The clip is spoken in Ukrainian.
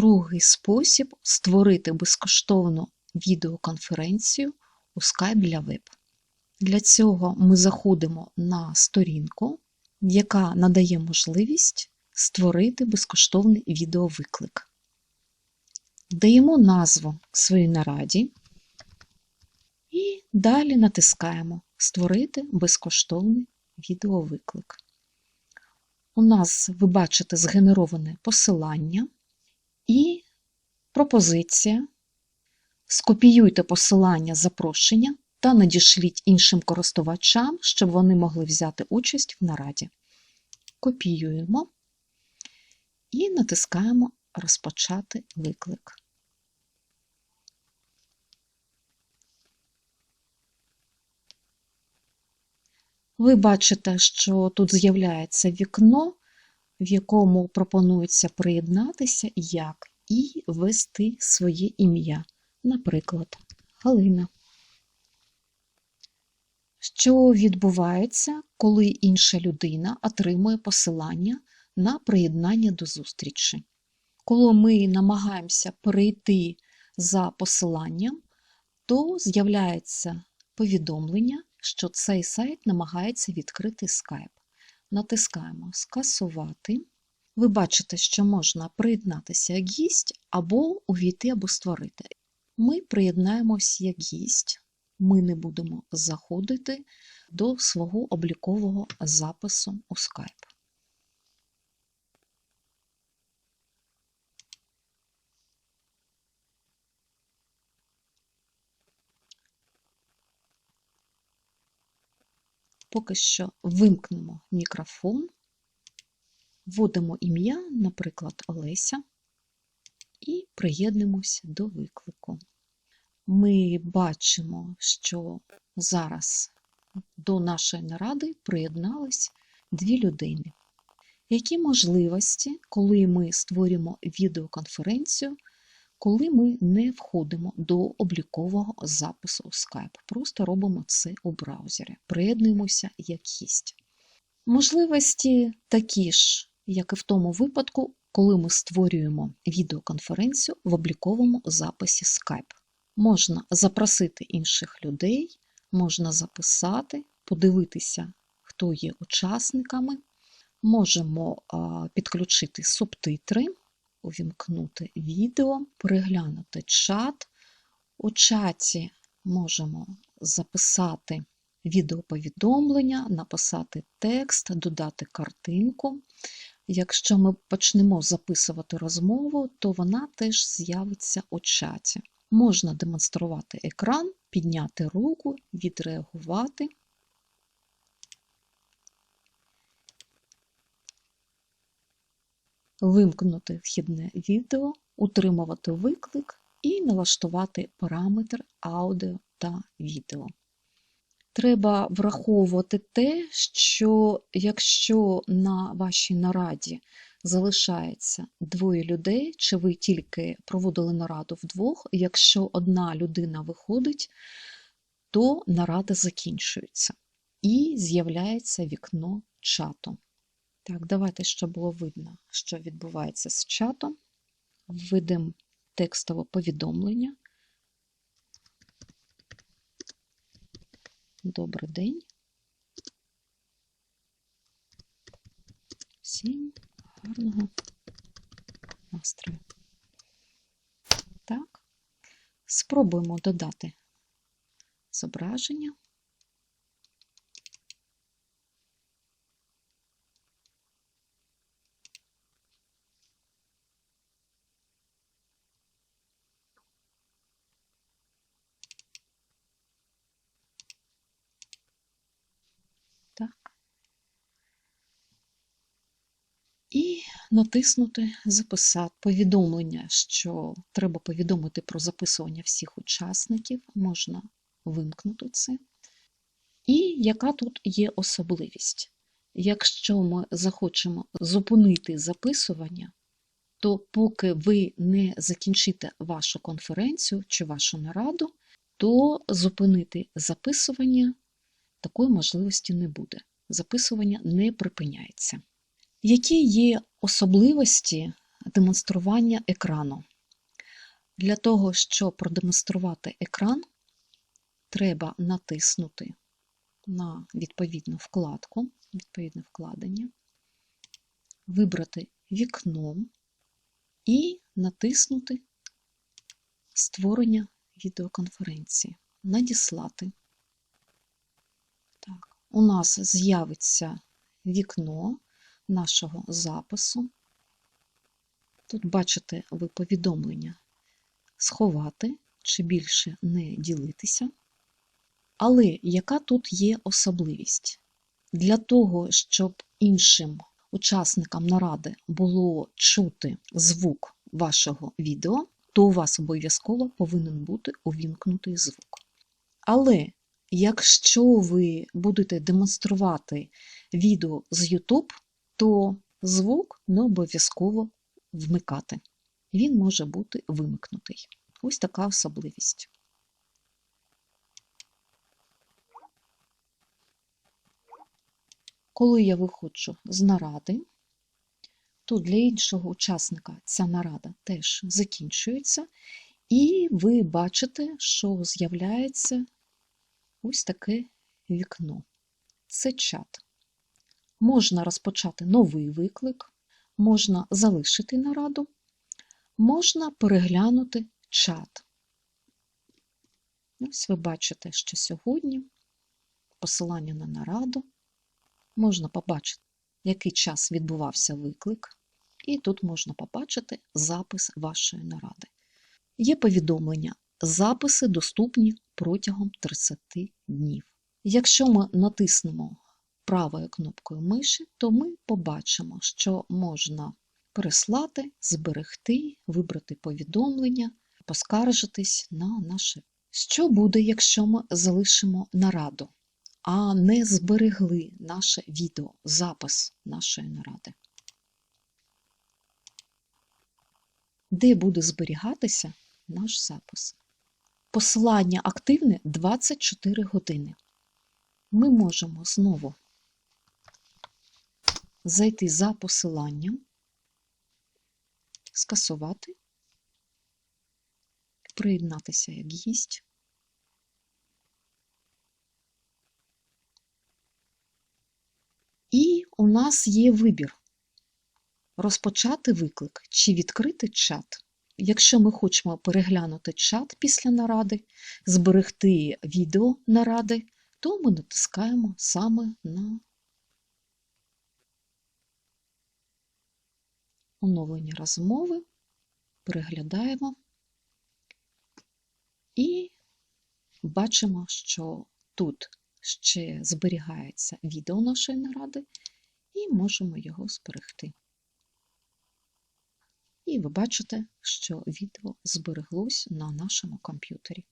другий спосіб створити безкоштовну відеоконференцію у Skype для веб. Для цього ми заходимо на сторінку, яка надає можливість створити безкоштовний відеовиклик. Даємо назву своїй нараді і далі натискаємо Створити безкоштовний відеовиклик. У нас ви бачите згенероване посилання і пропозиція. Скопіюйте посилання запрошення та надішліть іншим користувачам, щоб вони могли взяти участь в нараді. Копіюємо і натискаємо Розпочати виклик. Ви бачите, що тут з'являється вікно, в якому пропонується приєднатися як і ввести своє ім'я, наприклад, Галина. Що відбувається, коли інша людина отримує посилання на приєднання до зустрічі? Коли ми намагаємося перейти за посиланням, то з'являється повідомлення, що цей сайт намагається відкрити Skype. Натискаємо Скасувати. Ви бачите, що можна приєднатися як гість або увійти або створити. Ми приєднаємось як гість. Ми не будемо заходити до свого облікового запису у Skype. Поки що вимкнемо мікрофон, вводимо ім'я, наприклад, Олеся, і приєднуємося до виклику. Ми бачимо, що зараз до нашої наради приєднались дві людини. Які можливості, коли ми створюємо відеоконференцію, коли ми не входимо до облікового запису Skype, просто робимо це у браузері, приєднуємося як гість. Можливості такі ж, як і в тому випадку, коли ми створюємо відеоконференцію в обліковому записі Skype. Можна запросити інших людей, можна записати, подивитися, хто є учасниками, можемо підключити субтитри увімкнути відео, переглянути чат. У чаті можемо записати відеоповідомлення, написати текст, додати картинку. Якщо ми почнемо записувати розмову, то вона теж з'явиться у чаті. Можна демонструвати екран, підняти руку, відреагувати. Вимкнути вхідне відео, утримувати виклик і налаштувати параметр аудіо та відео. Треба враховувати те, що якщо на вашій нараді залишається двоє людей, чи ви тільки проводили нараду вдвох, якщо одна людина виходить, то нарада закінчується і з'являється вікно чату. Так, давайте, щоб було видно, що відбувається з чатом. Введемо текстове повідомлення. Добрий день. Всім гарного настрою. Так, спробуємо додати зображення. І натиснути Записати повідомлення, що треба повідомити про записування всіх учасників, можна вимкнути це. І яка тут є особливість? Якщо ми захочемо зупинити записування, то поки ви не закінчите вашу конференцію чи вашу нараду, то зупинити записування такої можливості не буде. Записування не припиняється. Які є особливості демонстрування екрану. Для того, щоб продемонструвати екран, треба натиснути на відповідну вкладку, відповідне вкладення, вибрати вікно і натиснути Створення відеоконференції. Надіслати. У нас з'явиться вікно нашого запису. Тут бачите ви повідомлення сховати чи більше не ділитися. Але яка тут є особливість? Для того, щоб іншим учасникам наради було чути звук вашого відео, то у вас обов'язково повинен бути увімкнутий звук. Але якщо ви будете демонструвати відео з YouTube, то звук не обов'язково вмикати. Він може бути вимкнутий. Ось така особливість. Коли я виходжу з наради, то для іншого учасника ця нарада теж закінчується, і ви бачите, що з'являється ось таке вікно. Це чат. Можна розпочати новий виклик, можна залишити нараду, можна переглянути чат. Ось ви бачите, що сьогодні посилання на нараду. Можна побачити, який час відбувався виклик, і тут можна побачити запис вашої наради. Є повідомлення, записи доступні протягом 30 днів. Якщо ми натиснемо правою кнопкою миші, то ми побачимо, що можна переслати, зберегти, вибрати повідомлення, поскаржитись на наше. Що буде, якщо ми залишимо нараду, а не зберегли наше відео, запис нашої наради? де буде зберігатися наш запис. Посилання активне 24 години. Ми можемо знову зайти за посиланням, скасувати, приєднатися як гість. І у нас є вибір розпочати виклик чи відкрити чат. Якщо ми хочемо переглянути чат після наради, зберегти відео наради, то ми натискаємо саме на оновлення розмови, переглядаємо і бачимо, що тут ще зберігається відео нашої наради, і можемо його зберегти. Ви бачите, що відео збереглось на нашому комп'ютері.